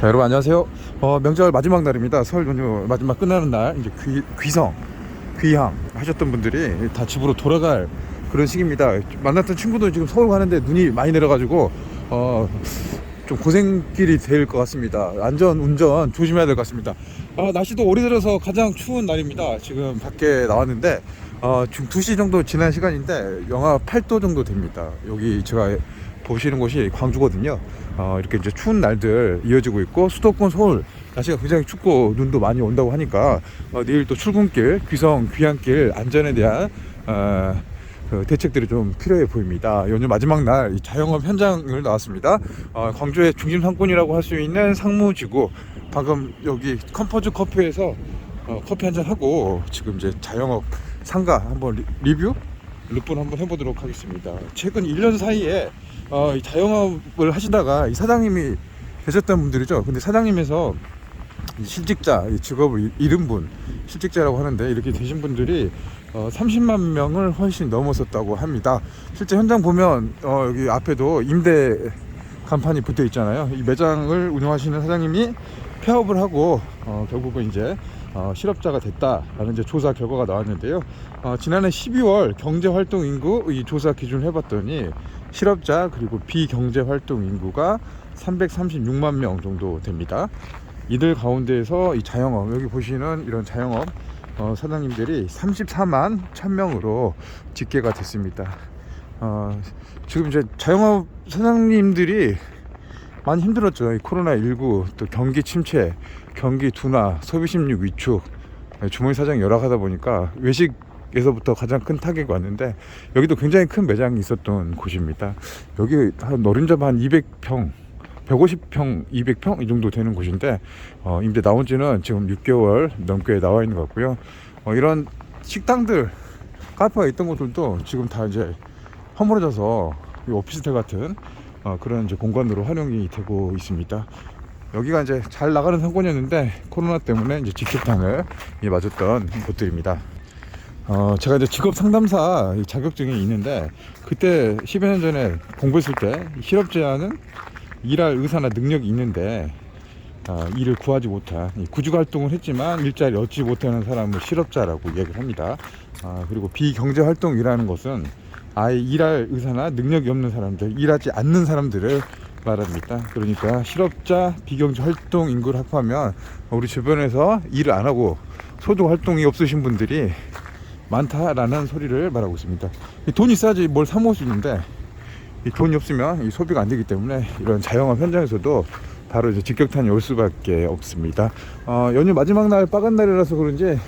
자 여러분 안녕하세요. 어, 명절 마지막 날입니다. 설 연휴 마지막 끝나는 날 이제 귀, 귀성 귀향 하셨던 분들이 다 집으로 돌아갈 그런 시기입니다. 만났던 친구도 지금 서울 가는데 눈이 많이 내려가지고 어, 좀 고생길이 될 것 같습니다. 안전 운전 조심해야 될 것 같습니다. 아, 날씨도 올해 들어서 가장 추운 날입니다. 지금 밖에 나왔는데 어, 지금 2시 정도 지난 시간인데 영하 8도 정도 됩니다. 여기 제가 보시는 곳이 광주거든요. 어, 이렇게 이제 추운 날들 이어지고 있고 수도권 서울 날씨가 굉장히 춥고 눈도 많이 온다고 하니까 어, 내일 또 출근길, 귀성, 귀향길 안전에 대한 어, 그 대책들이 좀 필요해 보입니다. 연휴 마지막 날이 자영업 현장을 나왔습니다. 어, 광주의 중심 상권이라고 할 수 있는 상무지구 방금 여기 컴포즈 커피에서 어, 커피 한 잔 하고 지금 이제 자영업 상가 한번 리, 리뷰 루폰 한번 해보도록 하겠습니다. 최근 1년 사이에 어, 이 자영업을 하시다가 이 사장님이 되셨던 분들이죠. 근데 사장님에서 이 실직자, 이 직업을 이- 잃은 분, 실직자라고 하는데 이렇게 되신 분들이 어, 30만 명을 훨씬 넘었었다고 합니다. 실제 현장 보면 어, 여기 앞에도 임대 간판이 붙어 있잖아요. 이 매장을 운영하시는 사장님이 폐업을 하고 어, 결국은 이제 어, 실업자가 됐다라는 이제 조사 결과가 나왔는데요. 어, 지난해 12월 경제활동 인구 이 조사 기준을 해봤더니 실업자 그리고 비경제활동 인구가 336만 명 정도 됩니다. 이들 가운데에서 이 자영업 여기 보시는 이런 자영업 어, 사장님들이 34만 1000명으로 집계가 됐습니다. 어, 지금 이제 자영업 사장님들이 많이 힘들었죠. 이 코로나19 또 경기 침체, 경기 둔화, 소비 심리 위축, 네, 주머니 사정이 열악하다 보니까 외식 에서부터 가장 큰 타격이 왔는데 여기도 굉장히 큰 매장이 있었던 곳입니다. 여기 한 노른잡 한 200평, 150평, 200평 이 정도 되는 곳인데 어, 임대 나온 지는 지금 6개월 넘게 나와 있는 것 같고요. 어, 이런 식당들, 카페가 있던 곳들도 지금 다 이제 허물어져서 이 오피스텔 같은 어, 그런 이제 공간으로 활용이 되고 있습니다. 여기가 이제 잘 나가는 상권이었는데 코로나 때문에 이제 직격탄을 이 맞았던 곳들입니다. 어, 제가 이제 직업 상담사 이 자격증이 있는데 그때 10여 년 전에 공부했을 때 실업자는 일할 의사나 능력이 있는데 어, 일을 구하지 못한 이 구직 활동을 했지만 일자리 얻지 못하는 사람을 실업자라고 이야기를 합니다. 아, 그리고 비경제 활동이라는 것은 아예 일할 의사나 능력이 없는 사람들, 일하지 않는 사람들을 말합니다. 그러니까 실업자 비경제 활동 인구를 합하면 우리 주변에서 일을 안 하고 소득 활동이 없으신 분들이 많다라는 소리를 말하고 있습니다. 이 돈이 있어야지 뭘 사 먹을 수 있는데 이 돈이 없으면 이 소비가 안 되기 때문에 이런 자영업 현장에서도 바로 이제 직격탄이 올 수밖에 없습니다. 어, 연휴 마지막 날 빠간 날이라서 그런지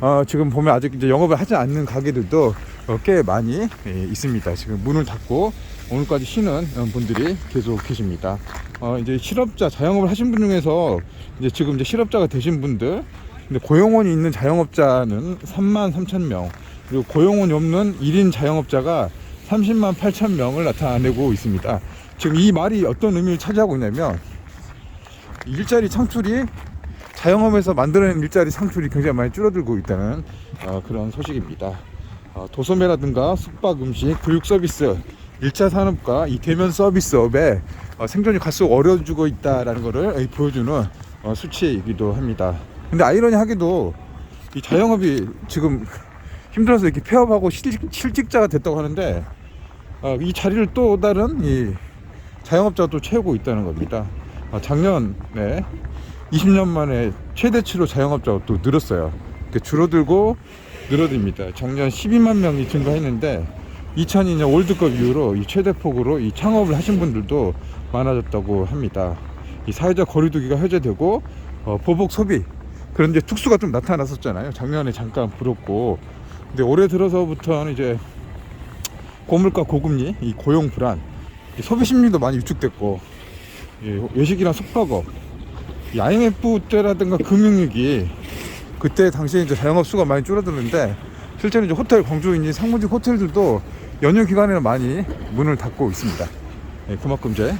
어, 지금 보면 아직 이제 영업을 하지 않는 가게들도 어, 꽤 많이 예, 있습니다. 지금 문을 닫고 오늘까지 쉬는 어, 분들이 계속 계십니다. 어, 이제 실업자 자영업을 하신 분 중에서 이제 지금 이제 실업자가 되신 분들 근데 고용원이 있는 자영업자는 3만 3천 명 그리고 고용원이 없는 1인 자영업자가 30만 8천 명을 나타내고 있습니다. 지금 이 말이 어떤 의미를 차지하고 있냐면 일자리 창출이 자영업에서 만들어낸 일자리 창출이 굉장히 많이 줄어들고 있다는 어, 그런 소식입니다. 어, 도소매라든가 숙박 음식, 교육 서비스, 1차 산업과 이 대면 서비스업에 어, 생존이 갈수록 어려워지고 있다라는 것을 보여주는 어, 수치이기도 합니다. 근데 아이러니하게도 이 자영업이 지금 힘들어서 이렇게 폐업하고 실직, 실직자가 됐다고 하는데 어, 이 자리를 또 다른 이 자영업자가 또 채우고 있다는 겁니다. 어, 작년에 20년 만에 최대치로 자영업자가 또 늘었어요. 줄어들고 늘어듭니다. 작년 12만 명이 증가했는데 2002년 월드컵 이후로 이 최대폭으로 이 창업을 하신 분들도 많아졌다고 합니다. 이 사회적 거리두기가 해제되고 어, 보복 소비 그런 이제 특수가 좀 나타났었잖아요. 작년에 잠깐 불었고 근데 올해 들어서부터는 이제 고물가 고금리, 이 고용 불안, 이 소비 심리도 많이 위축됐고 이 외식이나 숙박업, 이 IMF 때라든가 금융위기 그때 당시에 이제 자영업 수가 많이 줄어드는데 실제로 이제 호텔 광주인지 상무직 호텔들도 연휴 기간에는 많이 문을 닫고 있습니다. 예, 그만큼 이제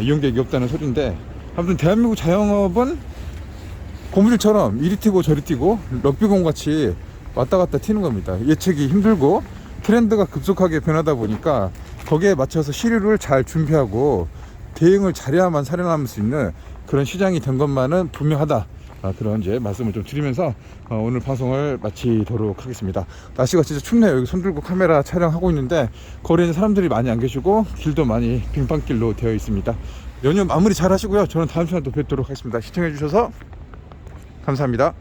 이용객이 없다는 소리인데 아무튼 대한민국 자영업은 고무줄처럼 이리 튀고 저리 튀고 럭비공 같이 왔다 갔다 튀는 겁니다. 예측이 힘들고 트렌드가 급속하게 변하다 보니까 거기에 맞춰서 시류를 잘 준비하고 대응을 잘해야만 살아남을 수 있는 그런 시장이 된 것만은 분명하다. 아, 그런 이제 말씀을 좀 드리면서 어, 오늘 방송을 마치도록 하겠습니다. 날씨가 진짜 춥네요. 여기 손 들고 카메라 촬영하고 있는데 거리에는 사람들이 많이 안 계시고 길도 많이 빙판길로 되어 있습니다. 연휴 마무리 잘 하시고요. 저는 다음 시간에 또 뵙도록 하겠습니다. 시청해 주셔서 감사합니다.